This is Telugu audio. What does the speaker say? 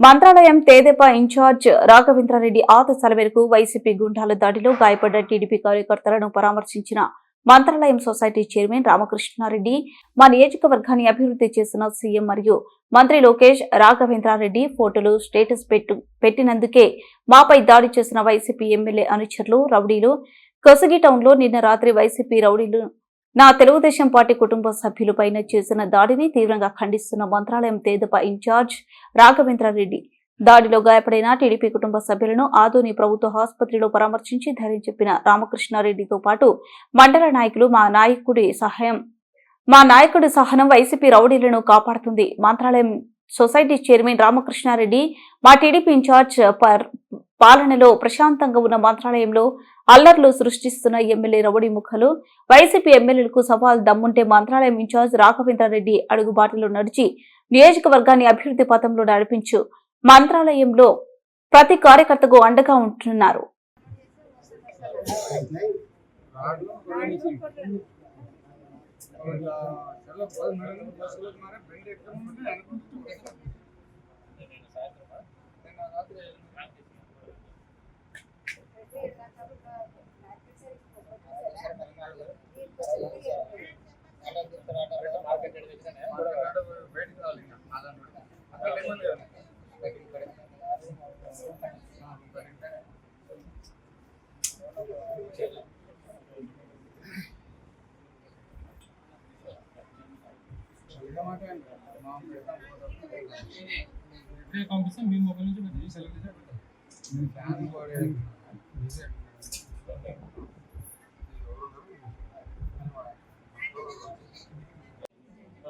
మంత్రాలయం తేదెప ఇన్ఛార్జ్ రాఘవేంద్రారెడ్డి ఆదేశాల మేరకు వైసీపీ గుండాల దాడిలో గాయపడ్డ టీడీపీ కార్యకర్తలను పరామర్శించిన మంత్రాలయం సొసైటీ చైర్మన్ రామకృష్ణారెడ్డి మా నియోజకవర్గాన్ని అభివృద్ధి చేసిన సీఎం మరియు మంత్రి లోకేష్ రాఘవేంద్రారెడ్డి ఫోటోలు స్టేటస్ పెట్టు పెట్టినందుకే మాపై దాడి చేసిన వైసీపీ ఎమ్మెల్యే అనుచరులు రౌడీలు. కొసగి టౌన్లో నిన్న రాత్రి వైసీపీ రౌడీలు నా తెలుగుదేశం పార్టీ కుటుంబ సభ్యులపైన చేసిన దాడిని తీవ్రంగా ఖండిస్తున్న మంత్రాలయం తేదప ఇన్ఛార్జ్ రాఘవేంద్రారెడ్డి దాడిలో గాయపడిన టీడీపీ కుటుంబ సభ్యులను ఆదోని ప్రభుత్వ ఆసుపత్రిలో పరామర్శించి ధైర్యం చెప్పిన రామకృష్ణారెడ్డితో పాటు మండల నాయకులు మా నాయకుడి సహాయం. మా నాయకుడి సహనం వైసీపీ రౌడీలను కాపాడుతుంది. మంత్రాలయం సొసైటీ చైర్మన్ రామకృష్ణారెడ్డి మా టీడీపీ ఇన్ఛార్జ్ పర్ పాలనలో ప్రశాంతంగా ఉన్న మంత్రాలయంలో అల్లర్లు సృష్టిస్తున్న ఎమ్మెల్యే రౌడీ ముఖలు. వైసీపీ ఎమ్మెల్యేలకు సవాల్ దమ్ముంటే మంత్రాలయం ఇన్ఛార్జ్ రాఘవేంద్రారెడ్డి అడుగుబాటులో నడిచి నియోజకవర్గాన్ని అభివృద్ధి పథంలో నడిపించు. మంత్రాలయంలో ప్రతి కార్యకర్తకు అండగా ఉంటున్నారు. పంపిస్తాం మీ మొబైల్ నుంచి మీరు సెలెక్ట్ చేసి పెట్టండి.